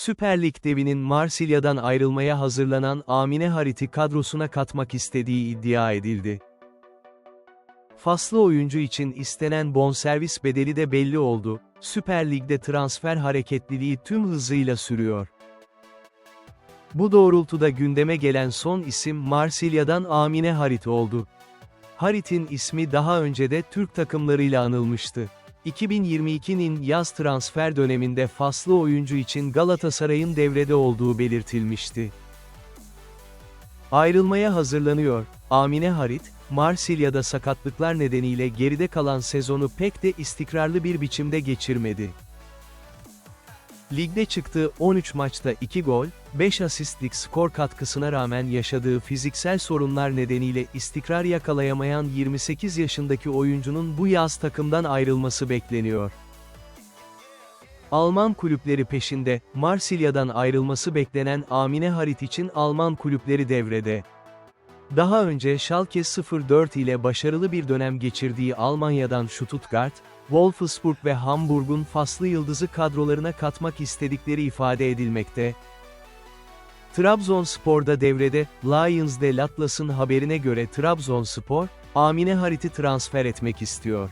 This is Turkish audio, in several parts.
Süper Lig devinin Marsilya'dan ayrılmaya hazırlanan Amine Harit'i kadrosuna katmak istediği iddia edildi. Faslı oyuncu için istenen bonservis bedeli de belli oldu, Süper Lig'de transfer hareketliliği tüm hızıyla sürüyor. Bu doğrultuda gündeme gelen son isim Marsilya'dan Amine Harit oldu. Harit'in ismi daha önce de Türk takımlarıyla anılmıştı. 2022'nin yaz transfer döneminde faslı oyuncu için Galatasaray'ın devrede olduğu belirtilmişti. Ayrılmaya hazırlanıyor. Amine Harit, Marsilya'da sakatlıklar nedeniyle geride kalan sezonu pek de istikrarlı bir biçimde geçirmedi. Ligde çıktığı 13 maçta 2 gol, 5 asistlik skor katkısına rağmen yaşadığı fiziksel sorunlar nedeniyle istikrar yakalayamayan 28 yaşındaki oyuncunun bu yaz takımdan ayrılması bekleniyor. Alman kulüpleri peşinde, Marsilya'dan ayrılması beklenen Amine Harit için Alman kulüpleri devrede. Daha önce Schalke 04 ile başarılı bir dönem geçirdiği Almanya'dan Stuttgart, Wolfsburg ve Hamburg'un faslı yıldızı kadrolarına katmak istedikleri ifade edilmekte. Trabzonspor'da devrede, Lions de Latlas'ın haberine göre Trabzonspor, Amine Harit'i transfer etmek istiyor.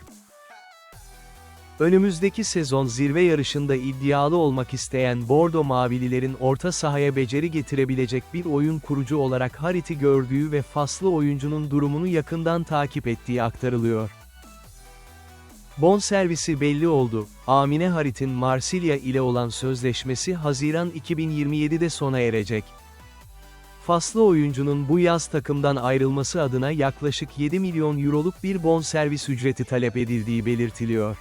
Önümüzdeki sezon zirve yarışında iddialı olmak isteyen Bordo Mavililerin orta sahaya beceri getirebilecek bir oyun kurucu olarak Harit'i gördüğü ve faslı oyuncunun durumunu yakından takip ettiği aktarılıyor. Bonservisi belli oldu. Amine Harit'in Marsilya ile olan sözleşmesi Haziran 2027'de sona erecek. Faslı oyuncunun bu yaz takımdan ayrılması adına yaklaşık 7 milyon euroluk bir bonservis ücreti talep edildiği belirtiliyor.